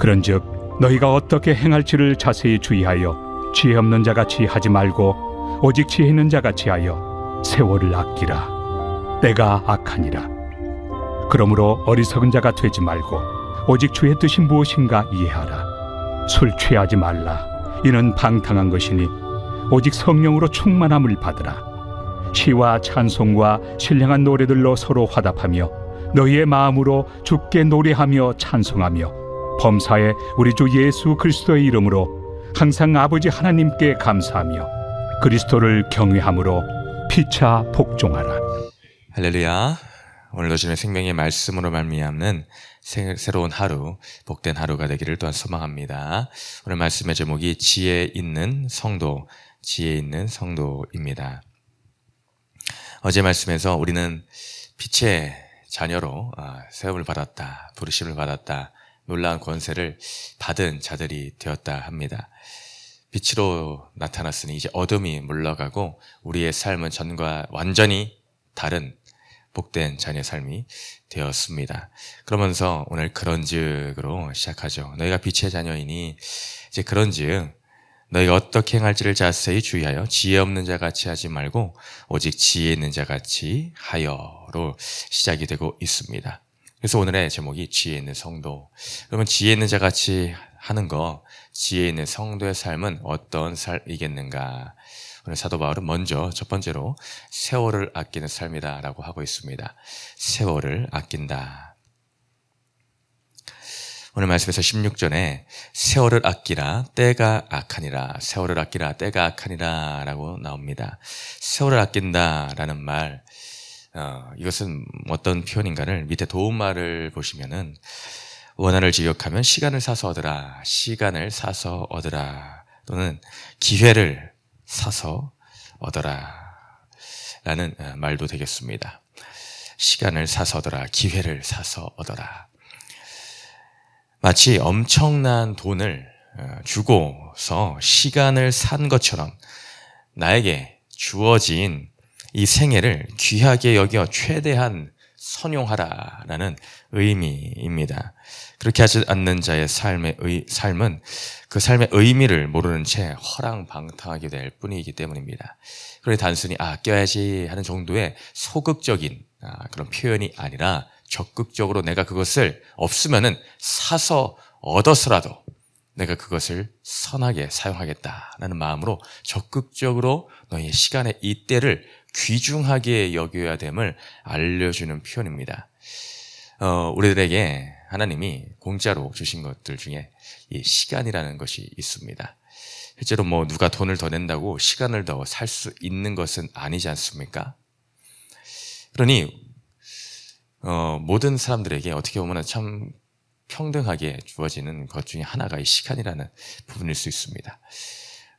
그런즉 너희가 어떻게 행할지를 자세히 주의하여 지혜 없는 자같이 하지 말고 오직 지혜 있는 자같이 하여 세월을 아끼라. 때가 악하니라. 그러므로 어리석은 자가 되지 말고 오직 주의 뜻이 무엇인가 이해하라. 술 취하지 말라. 이는 방탕한 것이니 오직 성령으로 충만함을 받으라. 시와 찬송과 신령한 노래들로 서로 화답하며 너희의 마음으로 주께 노래하며 찬송하며 범사에 우리 주 예수 그리스도의 이름으로 항상 아버지 하나님께 감사하며 그리스도를 경외함으로 피차 복종하라. 할렐루야. 오늘도 주님의 생명의 말씀으로 말미암는 새- 새로운 하루, 복된 하루가 되기를 또한 소망합니다. 오늘 말씀의 제목이 지혜 있는 성도, 지혜 있는 성도입니다. 어제 말씀에서 우리는 빛의 자녀로 아, 세움을 받았다, 부르심을 받았다, 놀라운 권세를 받은 자들이 되었다 합니다. 빛으로 나타났으니 이제 어둠이 물러가고 우리의 삶은 전과 완전히 다른 복된 자녀 삶이 되었습니다. 그러면서 오늘 그런즉으로 시작하죠. 너희가 빛의 자녀이니 이제 그런즉 너희가 어떻게 행할지를 자세히 주의하여 지혜 없는 자 같이 하지 말고 오직 지혜 있는 자 같이 하여로 시작이 되고 있습니다. 그래서 오늘의 제목이 지혜 있는 성도. 그러면 지혜 있는 자 같이 하는 거, 지혜 있는 성도의 삶은 어떤 삶이겠는가? 오늘 사도 바울은 먼저 첫 번째로 세월을 아끼는 삶이다라고 하고 있습니다. 세월을 아낀다. 오늘 말씀에서 16절에 세월을 아끼라 때가 악하니라 세월을 아끼라 때가 악하니라 라고 나옵니다. 세월을 아낀다라는 말 어, 이것은 어떤 표현인가를 밑에 도움말을 보시면은 원한을 지역하면 시간을 사서 얻으라 시간을 사서 얻으라 또는 기회를 사서 얻어라 라는 어, 말도 되겠습니다. 시간을 사서 얻어라 기회를 사서 얻어라 마치 엄청난 돈을 어, 주고서 시간을 산 것처럼 나에게 주어진 이 생애를 귀하게 여겨 최대한 선용하라라는 의미입니다. 그렇게 하지 않는 자의 삶의 의, 삶은 그 삶의 의미를 모르는 채 허랑방탕하게 될 뿐이기 때문입니다. 그러니 단순히 아 껴야지 하는 정도의 소극적인 아, 그런 표현이 아니라 적극적으로 내가 그것을 없으면은 사서 얻어서라도 내가 그것을 선하게 사용하겠다라는 마음으로 적극적으로 너희의 시간의 이때를 귀중하게 여겨야 됨을 알려주는 표현입니다. 어, 우리들에게 하나님이 공짜로 주신 것들 중에 이 시간이라는 것이 있습니다. 실제로 뭐 누가 돈을 더 낸다고 시간을 더 살 수 있는 것은 아니지 않습니까? 그러니 어, 모든 사람들에게 어떻게 보면 참 평등하게 주어지는 것 중에 하나가 이 시간이라는 부분일 수 있습니다.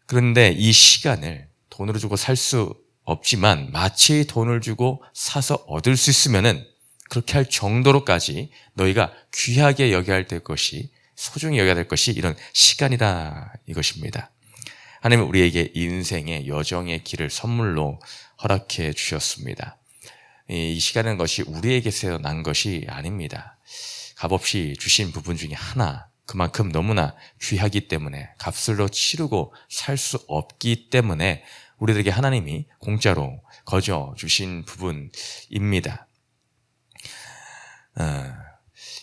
그런데 이 시간을 돈으로 주고 살 수 없지만 마치 돈을 주고 사서 얻을 수 있으면은 그렇게 할 정도로까지 너희가 귀하게 여겨야 될 것이 소중히 여겨야 될 것이 이런 시간이다 이것입니다. 하나님은 우리에게 인생의 여정의 길을 선물로 허락해 주셨습니다. 이 시간은 것이 우리에게서 난 것이 아닙니다. 값없이 주신 부분 중에 하나, 그만큼 너무나 귀하기 때문에 값을로 치르고 살 수 없기 때문에 우리들에게 하나님이 공짜로 거저 주신 부분입니다. 어,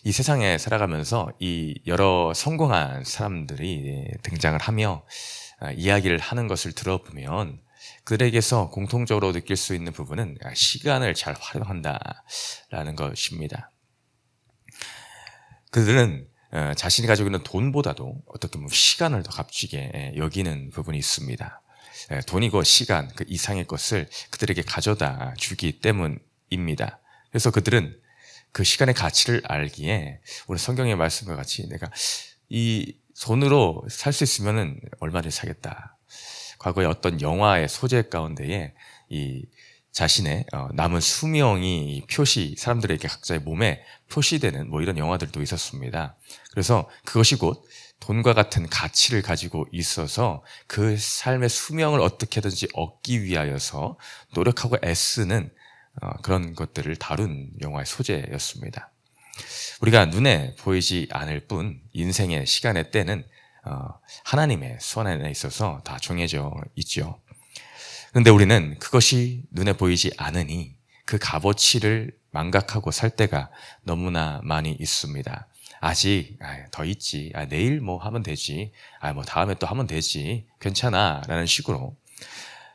이 세상에 살아가면서 이 여러 성공한 사람들이 등장을 하며 어, 이야기를 하는 것을 들어보면 그들에게서 공통적으로 느낄 수 있는 부분은 시간을 잘 활용한다라는 것입니다. 그들은 어, 자신이 가지고 있는 돈보다도 어떻게 보면 시간을 더 값지게 여기는 부분이 있습니다. 예, 돈이고 시간 그 이상의 것을 그들에게 가져다 주기 때문입니다. 그래서 그들은 그 시간의 가치를 알기에 오늘 성경의 말씀과 같이 내가 이 돈으로 살 수 있으면은 얼마를 사겠다. 과거에 어떤 영화의 소재 가운데에 이 자신의 어, 남은 수명이 표시 사람들에게 각자의 몸에 표시되는 뭐 이런 영화들도 있었습니다. 그래서 그것이 곧 돈과 같은 가치를 가지고 있어서 그 삶의 수명을 어떻게든지 얻기 위하여서 노력하고 애쓰는 어, 그런 것들을 다룬 영화의 소재였습니다. 우리가 눈에 보이지 않을 뿐 인생의 시간의 때는 어, 하나님의 손 안에 있어서 다 정해져 있죠. 그런데 우리는 그것이 눈에 보이지 않으니 그 값어치를 망각하고 살 때가 너무나 많이 있습니다. 아직 아, 더 있지. 아, 내일 뭐 하면 되지. 아, 뭐 다음에 또 하면 되지. 괜찮아 라는 식으로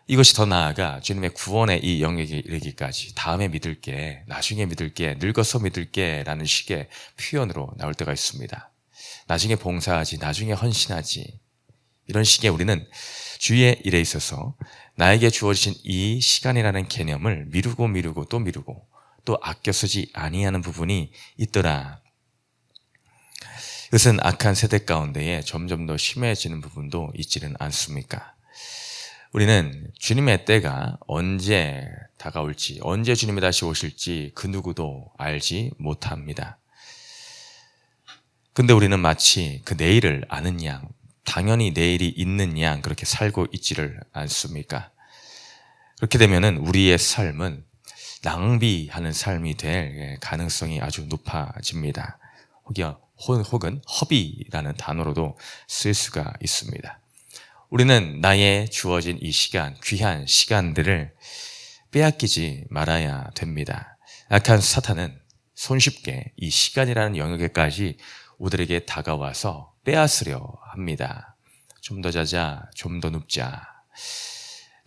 이것이 더 나아가 주님의 구원의 이 영역에 이르기까지 다음에 믿을게, 나중에 믿을게, 늙어서 믿을게 라는 식의 표현으로 나올 때가 있습니다. 나중에 봉사하지, 나중에 헌신하지. 이런 식의 우리는 주의 일에 있어서 나에게 주어진 이 시간이라는 개념을 미루고 미루고 또 미루고 또 아껴 쓰지 아니하는 부분이 있더라. 이것은 악한 세대 가운데에 점점 더 심해지는 부분도 있지는 않습니까? 우리는 주님의 때가 언제 다가올지, 언제 주님이 다시 오실지 그 누구도 알지 못합니다. 근데 우리는 마치 그 내일을 아는 양, 당연히 내일이 있는 양 그렇게 살고 있지를 않습니까? 그렇게 되면은 우리의 삶은 낭비하는 삶이 될 가능성이 아주 높아집니다. 혹 은 허비라는 단어로도 쓸 수가 있습니다. 우리는 나의 주어진 이 시간, 귀한 시간들을 빼앗기지 말아야 됩니다. 약한 사탄은 손쉽게 이 시간이라는 영역에까지 우리에게 다가와서 빼앗으려 합니다. 좀 더 자자, 좀 더 눕자.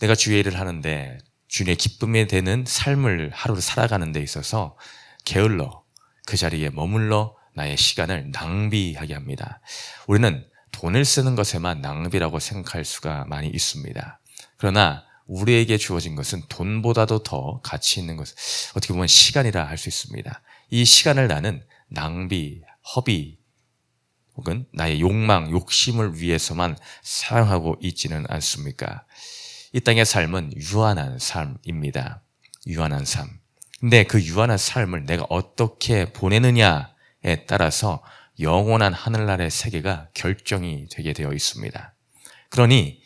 내가 주의 일을 하는데 주님의 기쁨이 되는 삶을 하루를 살아가는 데 있어서 게을러 그 자리에 머물러 나의 시간을 낭비하게 합니다. 우리는 돈을 쓰는 것에만 낭비라고 생각할 수가 많이 있습니다. 그러나 우리에게 주어진 것은 돈보다도 더 가치 있는 것, 어떻게 보면 시간이라 할 수 있습니다. 이 시간을 나는 낭비, 허비, 혹은 나의 욕망, 욕심을 위해서만 사용하고 있지는 않습니까? 이 땅의 삶은 유한한 삶입니다. 유한한 삶. 근데 그 유한한 삶을 내가 어떻게 보내느냐에 따라서 영원한 하늘나라의 세계가 결정이 되게 되어 있습니다. 그러니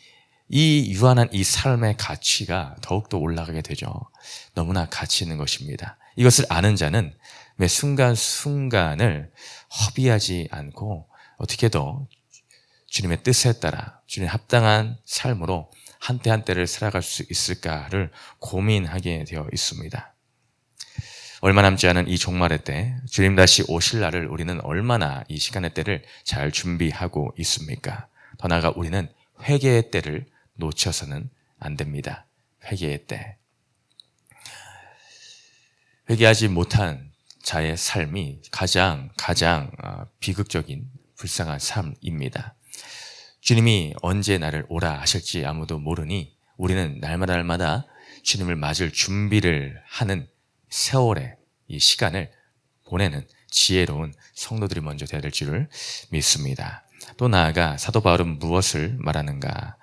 이 유한한 이 삶의 가치가 더욱더 올라가게 되죠. 너무나 가치 있는 것입니다. 이것을 아는 자는 매 순간순간을 허비하지 않고 어떻게 더 주님의 뜻에 따라 주님 합당한 삶으로 한때 한때를 살아갈 수 있을까를 고민하게 되어 있습니다. 얼마 남지 않은 이 종말의 때 주님 다시 오실 날을 우리는 얼마나 이 시간의 때를 잘 준비하고 있습니까? 더 나아가 우리는 회개의 때를 놓쳐서는 안 됩니다. 회개의 때. 회개하지 못한 자의 삶이 가장 가장 어, 비극적인 불쌍한 삶입니다. 주님이 언제 나를 오라 하실지 아무도 모르니 우리는 날마다 날마다 주님을 맞을 준비를 하는 세월의 이 시간을 보내는 지혜로운 성도들이 먼저 되어야 될 줄을 믿습니다. 또 나아가 사도 바울은 무엇을 말하는가?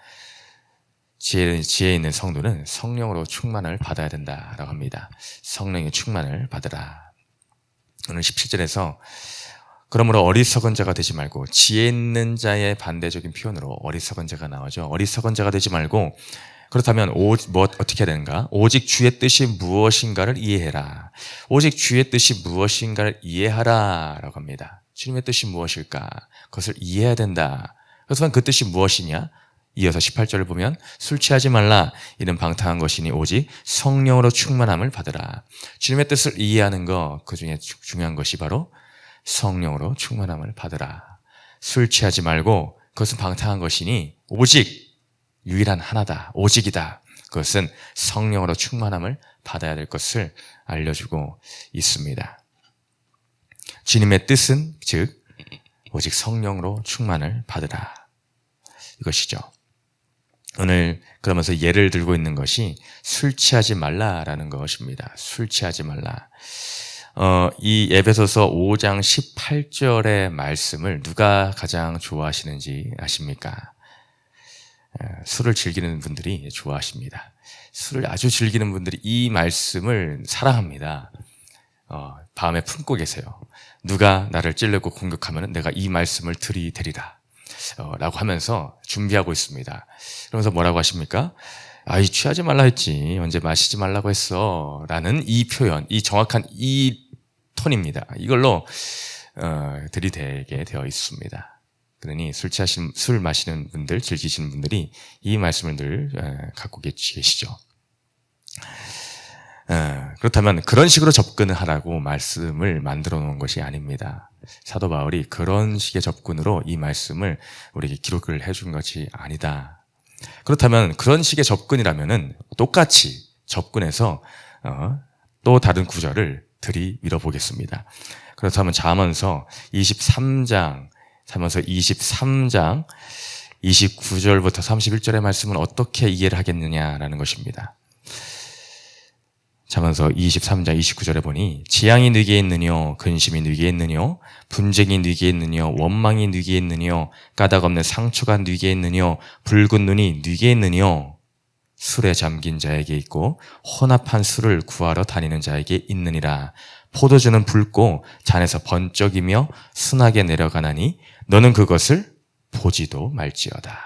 지혜, 지혜 있는 성도는 성령으로 충만을 받아야 된다라고 합니다. 성령의 충만을 받으라. 오늘 17절에서 그러므로 어리석은 자가 되지 말고 지혜 있는 자의 반대적인 표현으로 어리석은 자가 나오죠. 어리석은 자가 되지 말고 그렇다면 오, 뭐 어떻게 해야 되는가? 오직 주의 뜻이 무엇인가를 이해해라. 오직 주의 뜻이 무엇인가를 이해하라라고 합니다. 주님의 뜻이 무엇일까? 그것을 이해해야 된다. 그렇지만 그 뜻이 무엇이냐? 이어서 18절을 보면 술 취하지 말라 이는 방탕한 것이니 오직 성령으로 충만함을 받으라. 주님의 뜻을 이해하는 것 그 중에 중요한 것이 바로 성령으로 충만함을 받으라. 술 취하지 말고 그것은 방탕한 것이니 오직 유일한 하나다. 오직이다. 그것은 성령으로 충만함을 받아야 될 것을 알려주고 있습니다. 주님의 뜻은 즉 오직 성령으로 충만을 받으라. 이것이죠. 오늘 그러면서 예를 들고 있는 것이 술 취하지 말라라는 것입니다. 술 취하지 말라. 어, 이 에베소서 5장 18절의 말씀을 누가 가장 좋아하시는지 아십니까? 술을 즐기는 분들이 좋아하십니다. 술을 아주 즐기는 분들이 이 말씀을 사랑합니다. 어, 밤에 품고 계세요. 누가 나를 찔르고 공격하면 내가 이 말씀을 들이대리라. 어, 라고 하면서 준비하고 있습니다. 그러면서 뭐라고 하십니까? 아이, 취하지 말라 했지. 언제 마시지 말라고 했어. 라는 이 표현, 이 정확한 이 톤입니다. 이걸로 어, 들이대게 되어 있습니다. 그러니 술 취하신 술 마시는 분들, 즐기시는 분들이 이 말씀을 늘 어, 갖고 계시- 계시죠. 어, 그렇다면 그런 식으로 접근을 하라고 말씀을 만들어 놓은 것이 아닙니다. 사도 바울이 그런 식의 접근으로 이 말씀을 우리에게 기록을 해준 것이 아니다. 그렇다면 그런 식의 접근이라면은 똑같이 접근해서 어, 또 다른 구절을 들이밀어 보겠습니다. 그렇다면 잠언서 23장, 잠언서 23장 29절부터 31절의 말씀은 어떻게 이해를 하겠느냐라는 것입니다. 잠언서 23장 29절에 보니 지향이 느게 있느뇨 근심이 느게 있느뇨 분쟁이 느게 있느뇨 원망이 느게 있느뇨 까닭 없는 상처가 느게 있느뇨 붉은 눈이 느게 있느뇨 술에 잠긴 자에게 있고 혼합한 술을 구하러 다니는 자에게 있느니라 포도주는 붉고 잔에서 번쩍이며 순하게 내려가나니 너는 그것을 보지도 말지어다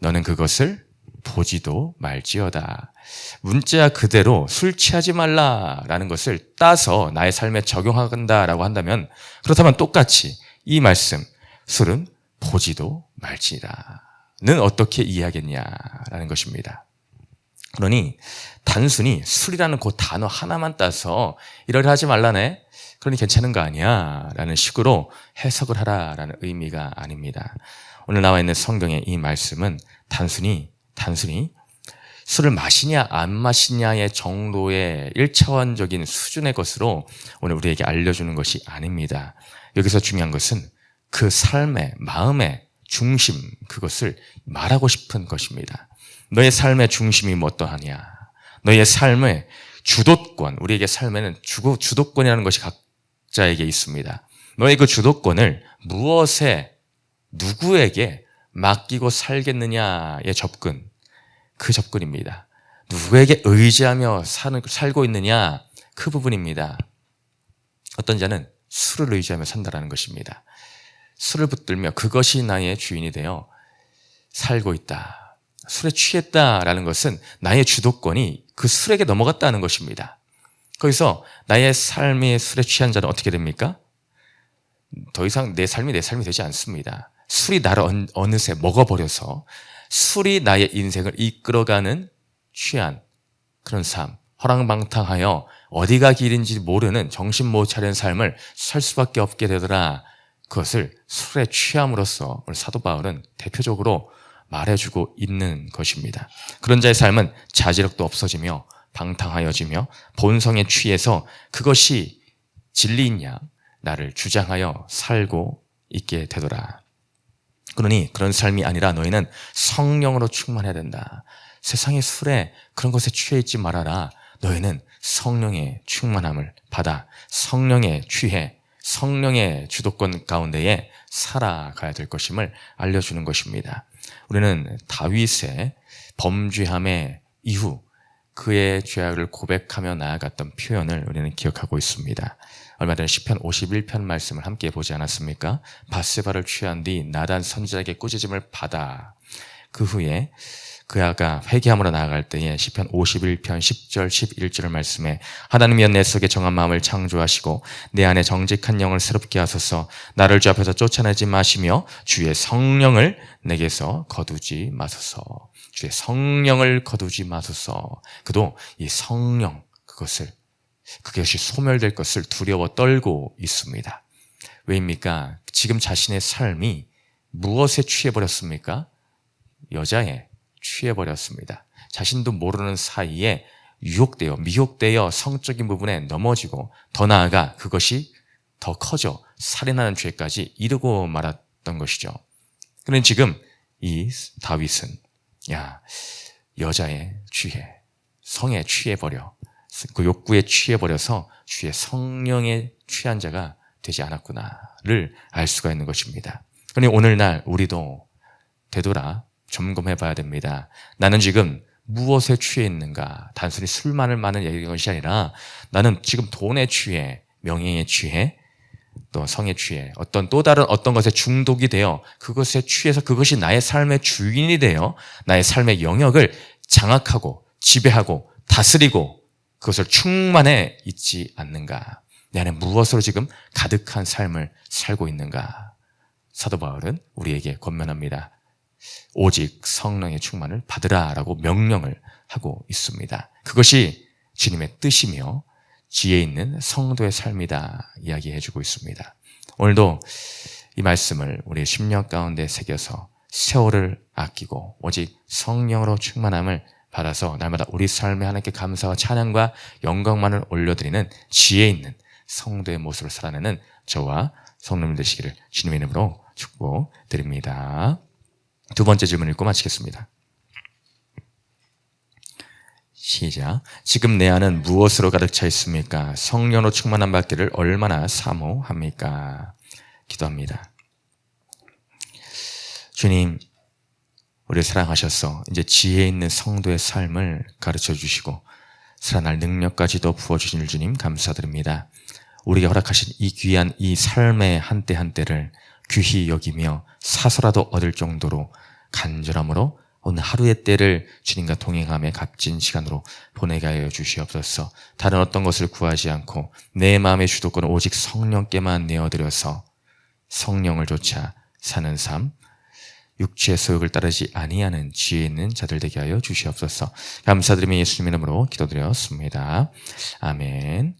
너는 그것을 보지도 말지어다 문자 그대로 술 취하지 말라라는 것을 따서 나의 삶에 적용한다라고 한다면 그렇다면 똑같이 이 말씀 술은 보지도 말지라는 어떻게 이해하겠냐라는 것입니다. 그러니 단순히 술이라는 그 단어 하나만 따서 이러려 하지 말라네. 그러니 괜찮은 거 아니야. 라는 식으로 해석을 하라라는 의미가 아닙니다. 오늘 나와 있는 성경의 이 말씀은 단순히, 단순히 술을 마시냐 안 마시냐의 정도의 일차원적인 수준의 것으로 오늘 우리에게 알려주는 것이 아닙니다. 여기서 중요한 것은 그 삶의 마음의 중심 그것을 말하고 싶은 것입니다. 너의 삶의 중심이 뭐 어떠하냐? 너의 삶의 주도권, 우리에게 삶에는 주, 주도권이라는 것이 각 자에게 있습니다. 너의 그 주도권을 무엇에 누구에게 맡기고 살겠느냐의 접근, 그 접근입니다. 누구에게 의지하며 사는, 살고 있느냐? 그 부분입니다. 어떤 자는 술을 의지하며 산다라는 것입니다. 술을 붙들며 그것이 나의 주인이 되어 살고 있다. 술에 취했다라는 것은 나의 주도권이 그 술에게 넘어갔다는 것입니다. 거기서 나의 삶이 술에 취한 자는 어떻게 됩니까? 더 이상 내 삶이 내 삶이 되지 않습니다. 술이 나를 어느- 어느새 먹어버려서 술이 나의 인생을 이끌어가는 취한 그런 삶, 허랑방탕하여 어디가 길인지 모르는 정신 못 차린 삶을 살 수밖에 없게 되더라. 그것을 술에 취함으로써 사도 바울은 대표적으로 말해주고 있는 것입니다. 그런 자의 삶은 자지력도 없어지며 방탕하여지며 본성에 취해서 그것이 진리인 양 나를 주장하여 살고 있게 되더라. 그러니 그런 삶이 아니라 너희는 성령으로 충만해야 된다. 세상의 술에 그런 것에 취해 있지 말아라. 너희는 성령의 충만함을 받아 성령에 취해 성령의 주도권 가운데에 살아가야 될 것임을 알려주는 것입니다. 우리는 다윗의 범죄함의 이후 그의 죄악을 고백하며 나아갔던 표현을 우리는 기억하고 있습니다. 얼마 전에 시편 51편 말씀을 함께 보지 않았습니까? 바세바를 취한 뒤 나단 선지자에게 꾸짖음을 받아 그 후에 그 아가 회개함으로 나아갈 때에 시편 51편 10절 11절 말씀에 하나님이여 내 속에 정한 마음을 창조하시고 내 안에 정직한 영을 새롭게 하소서 나를 주 앞에서 쫓아내지 마시며 주의 성령을 내게서 거두지 마소서 주의 성령을 거두지 마소서 그도 이 성령 그것을 그것이 소멸될 것을 두려워 떨고 있습니다. 왜입니까? 지금 자신의 삶이 무엇에 취해버렸습니까? 여자에 취해버렸습니다. 자신도 모르는 사이에 유혹되어, 미혹되어 성적인 부분에 넘어지고 더 나아가 그것이 더 커져 살인하는 죄까지 이르고 말았던 것이죠. 그런데 지금 이 다윗은 야 여자에 취해 성에 취해버려 그 욕구에 취해버려서 주의 성령에 취한 자가 되지 않았구나를 알 수가 있는 것입니다. 그러니 오늘날 우리도 되돌아 점검해 봐야 됩니다. 나는 지금 무엇에 취해 있는가? 단순히 술만을 많은 얘기한 것이 아니라 나는 지금 돈에 취해, 명예에 취해, 또 성에 취해, 어떤 또 다른 어떤 것에 중독이 되어 그것에 취해서 그것이 나의 삶의 주인이 되어 나의 삶의 영역을 장악하고 지배하고 다스리고 그것을 충만해 있지 않는가. 내 안에 무엇으로 지금 가득한 삶을 살고 있는가? 사도 바울은 우리에게 권면합니다. 오직 성령의 충만을 받으라라고 명령을 하고 있습니다. 그것이 주님의 뜻이며 지혜 있는 성도의 삶이다 이야기해 주고 있습니다. 오늘도 이 말씀을 우리의 심령 가운데 새겨서 세월을 아끼고 오직 성령으로 충만함을 받아서 날마다 우리 삶에 하나님께 감사와 찬양과 영광만을 올려드리는 지혜 있는 성도의 모습을 살아내는 저와 성도님 되시기를 주님의 이름으로 축복드립니다. 두 번째 질문 읽고 마치겠습니다. 시작. 지금 내 안은 무엇으로 가득 차 있습니까? 성령으로 충만한 받기를 얼마나 사모합니까? 기도합니다. 주님, 우리를 사랑하셔서 이제 지혜 있는 성도의 삶을 가르쳐 주시고 살아날 능력까지도 부어주신 주님 감사드립니다. 우리가 허락하신 이 귀한 이 삶의 한때 한때를 귀히 여기며 사서라도 얻을 정도로 간절함으로 오늘 하루의 때를 주님과 동행함에 값진 시간으로 보내게 하여 주시옵소서. 다른 어떤 것을 구하지 않고 내 마음의 주도권을 오직 성령께만 내어드려서 성령을 좇아 사는 삶, 육체의 소욕을 따르지 아니하는 지혜 있는 자들 되게 하여 주시옵소서. 감사드리며 예수님 이름으로 기도드렸습니다. 아멘.